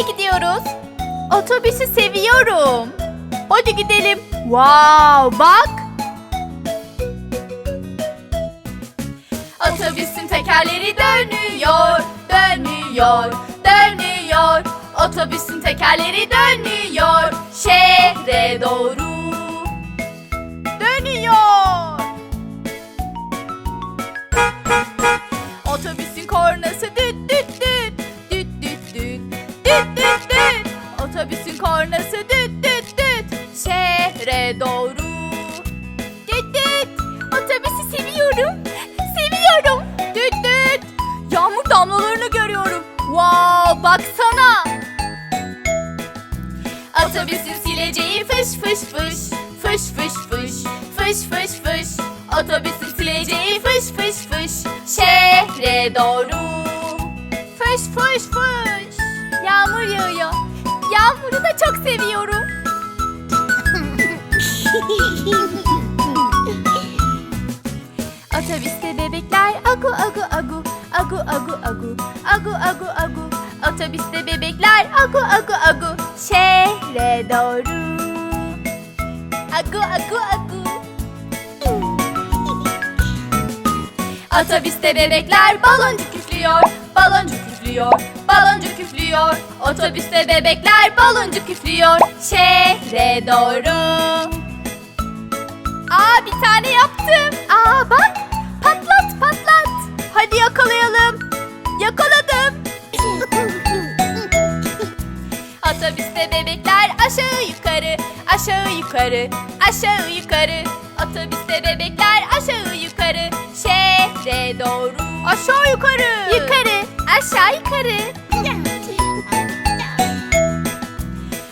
Nereye gidiyoruz? Otobüsü seviyorum. Hadi gidelim. Wow, bak. Otobüsün tekerleri dönüyor, dönüyor, dönüyor. Otobüsün tekerleri dönüyor, şehre doğru. Kornası düt düt düt, şehre doğru. Düt düt, otobüsü seviyorum, seviyorum. Düt düt, yağmur damlalarını görüyorum. Wow, baksana. Otobüsün sileceği fış fış fış, fış fış fış, fış fış fış. Otobüsün sileceği fış fış fış, şehre doğru. Fış fış fış. Yağmur yağıyor. Yağmuru da çok seviyorum. Otobüste bebekler agu agu agu agu agu agu agu agu agu. Otobüste bebekler agu agu agu. Şehre doğru. Agu agu agu. Otobüste bebekler baloncuk üflüyor baloncuk üflüyor baloncuk üflüyor Otobüste bebekler baloncuk üflüyor şehre doğru Aa bir tane yaptım. Aa bak patlat patlat. Hadi yakalayalım. Yakaladım. Otobüste bebekler aşağı yukarı aşağı yukarı aşağı yukarı. Otobüste bebekler aşağı yukarı şehre doğru. Aşağı yukarı. Yukarı aşağı yukarı.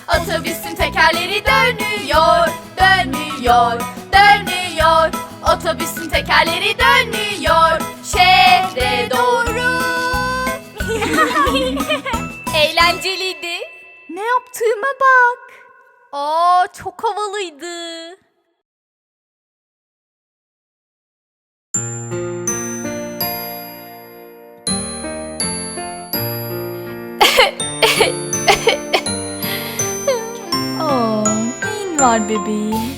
Otobüsün tekerleri dönüyor, dönüyor, dönüyor. Otobüsün tekerleri dönüyor, şehre doğru. Eğlenceliydi. Ne yaptığıma bak. Aa, çok havalıydı. Aa, neyin var bebeğim?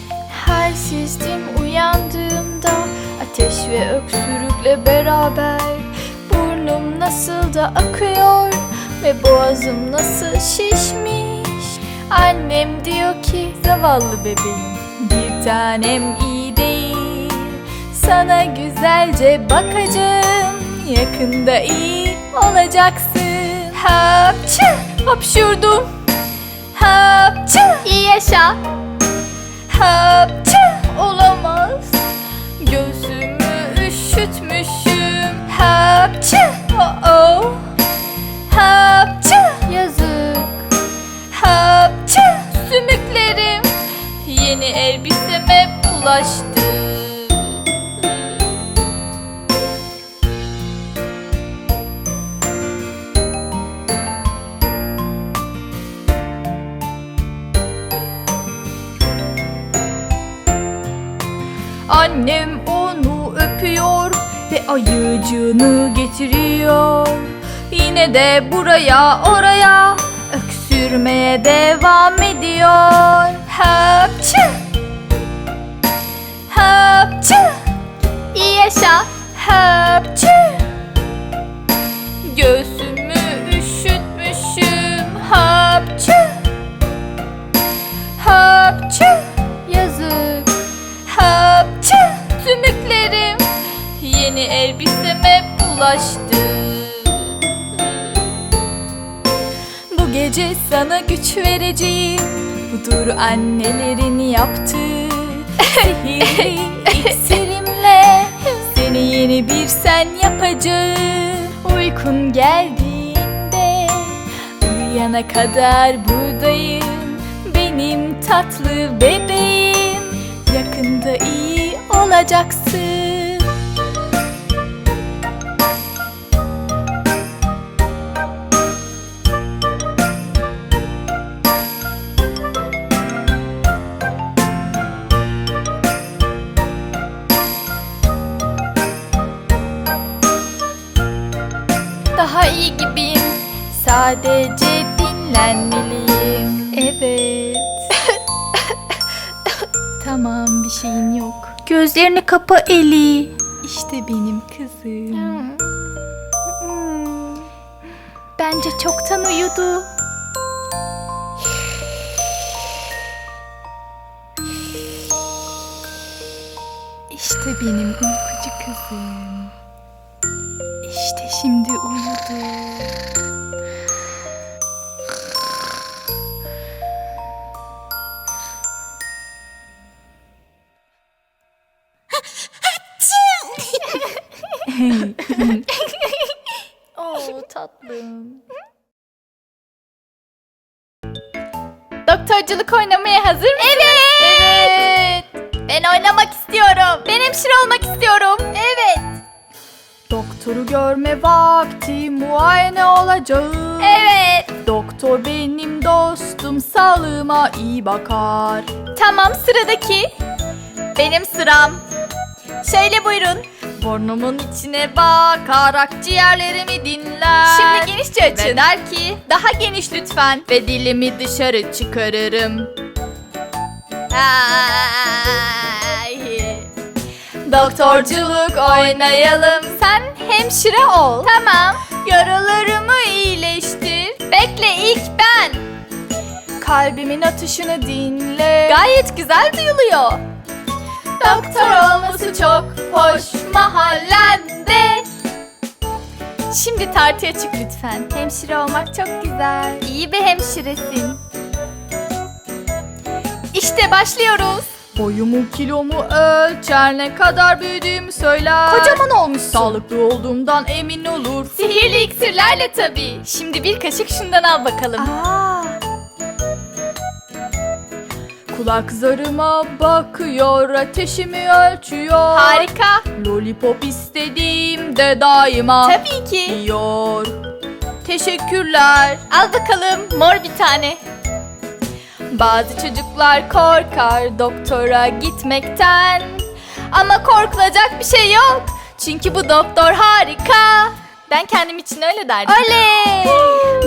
Halsizdim uyandığımda Ateş ve öksürükle beraber. Burnum nasıl da akıyor Ve boğazım nasıl şişmiş. Annem diyor ki zavallı bebeğim Bir tanem iyi değil. Sana güzelce bakacağım Yakında iyi olacaksın Hapçı hapşurdum. Hapçı. İyi yaşa. Hapçı. Olamaz. Gözümü üşütmüşüm. Hapçı. Oh oh Hapçı. Yazık. Hapçı. Sümüklerim. Yeni elbiseme bulaştı Annem onu öpüyor ve ayıcığını getiriyor. Yine de buraya oraya öksürmeye devam ediyor. Hapçı! Hapçı! İyi yaşa. Hapçı! Elbiseme bulaştı. Bu gece sana güç vereceğim. Budur annelerin yaptığı sihirli iksirimle seni yeni bir sen yapacağım. Uykun geldiğinde uyuyana kadar buradayım. Benim tatlı bebeğim yakında iyi olacaksın. Sadece dinle dinlenmeliyim. Evet. tamam bir şeyin yok. Gözlerini kapa Eli. İşte benim kızım. Bence çoktan uyudu. İşte benim uykucu kızım. İşte şimdi uyudu. Tatlım. Doktorculuk oynamaya hazır mısın? Evet. Ben oynamak istiyorum. Ben hemşire olmak istiyorum. Evet. Doktoru görme vakti muayene olacağım. Evet. Doktor benim dostum sağlığıma iyi bakar. Tamam sıradaki. Benim sıram. Şöyle buyurun. Burnumun içine bakar, akciğerlerimi dinler. Şimdi genişçe açın. Ve der ki, daha geniş lütfen. Ve dilimi dışarı çıkarırım. Ay. Doktorculuk oynayalım. Sen hemşire ol. Tamam. Yaralarımı iyileştir. Bekle ilk ben. Kalbimin atışını dinle. Gayet güzel duyuluyor. Doktor olması çok hoş mahallende. Şimdi tartıya çık lütfen. Hemşire olmak çok güzel. İyi bir hemşiresin. İşte başlıyoruz. Boyumu kilomu ölçer ne kadar büyüdüğümü söyler. Kocaman olmuşsun. Sağlıklı olduğumdan emin olur. Sihirli iksirlerle tabii. Şimdi bir kaşık şundan al bakalım. Aa. Kulak zarıma bakıyor, ateşimi ölçüyor. Harika. Lollipop istediğimde daima Tabii ki. Yiyor. Teşekkürler. Al bakalım mor bir tane. Bazı çocuklar korkar doktora gitmekten. Ama korkulacak bir şey yok. Çünkü bu doktor harika. Ben kendim için öyle derdim. Oley!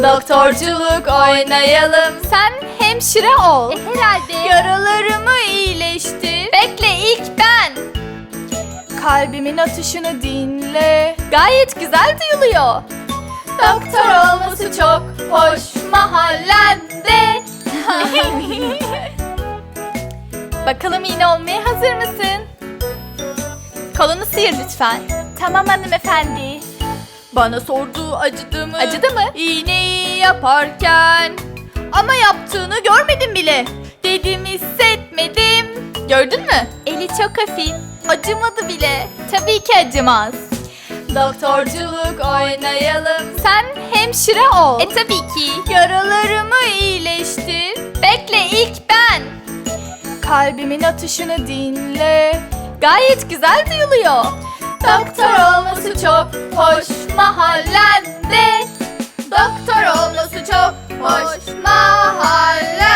Doktorculuk oynayalım. Sen hemşire ol. herhalde. Yaralarımı iyileştir. Bekle ilk ben. Kalbimin atışını dinle. Gayet güzel duyuluyor. Doktor olması çok hoş mahallende. Bakalım iğne olmaya hazır mısın? Kolunu sıyır lütfen. Tamam hanımefendi. Bana sordu acıdı mı? Acıdı mı? İğneyi yaparken. Ama yaptığını görmedim bile. Dedim hissetmedim. Gördün mü? Eli çok hafif. Acımadı bile. Tabii ki acımaz. Doktorculuk oynayalım. Sen hemşire ol. E tabii ki. Yaralarımı iyileştir. Bekle ilk ben. Kalbimin atışını dinle. Gayet güzel duyuluyor. Doktor olması çok hoş mahallende. Doktor olması çok hoş mahallende.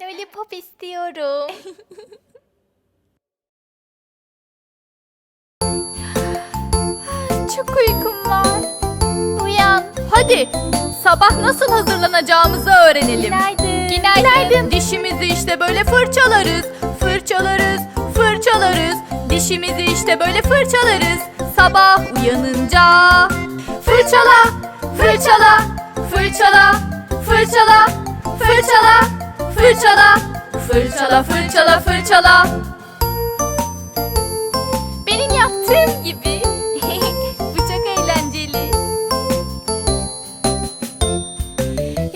Lollipop istiyorum. Çok uykum var. Uyan. Hadi sabah nasıl hazırlanacağımızı öğrenelim. Günaydın. Günaydın. Dişimizi işte böyle fırçalarız. Fırçalarız, fırçalarız. Dişimizi işte böyle fırçalarız. Sabah uyanınca. Fırçala, fırçala, fırçala, fırçala, fırçala, fırçala, fırçala, fırçala, fırçala. Benim yaptığım gibi. Bu çok eğlenceli.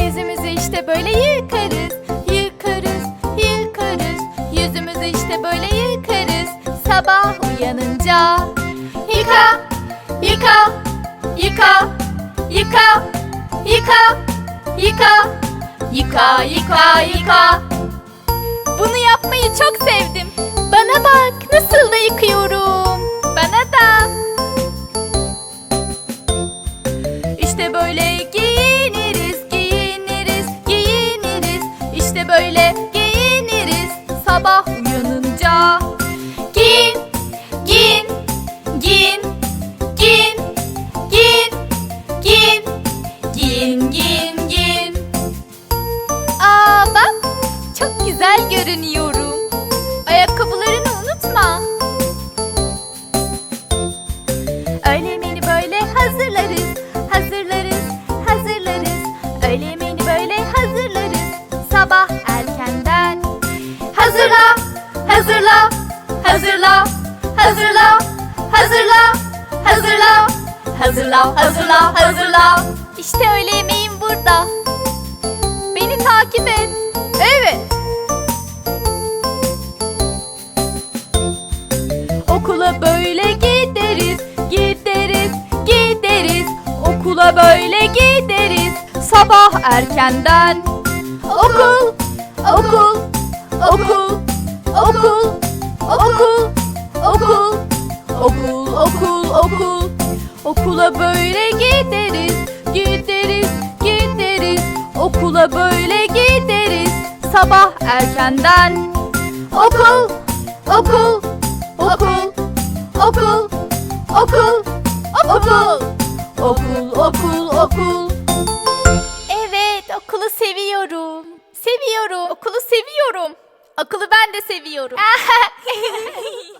Yüzümüzü işte böyle yıkarız, uyanınca yıka, yıka, yıka, yıka, yıka, yıka, yıka, yıka, yıka. Bunu yapmayı çok görünüyorum. Ayakkabılarını unutma. Öğle yemeğini böyle hazırlarız. Hazırlarız, hazırlarız. Öğle yemeğini böyle hazırlarız. Sabah erkenden. Hazırla, hazırla, hazırla, hazırla, hazırla, hazırla, hazırla, hazırla, hazırla. İşte öğle yemeğim burada. Beni takip et. Evet. Böyle gideriz. Sabah erkenden. Okul, okul, okul, okul, okul, okul, okul, okul, okul. Okula böyle gideriz, gideriz, gideriz. Okula böyle gideriz. Sabah erkenden. Okul, okul, okul, okul, okul, okul, okul, okul, okul. Evet, okulu seviyorum. Seviyorum. Okulu seviyorum. Okulu ben de seviyorum.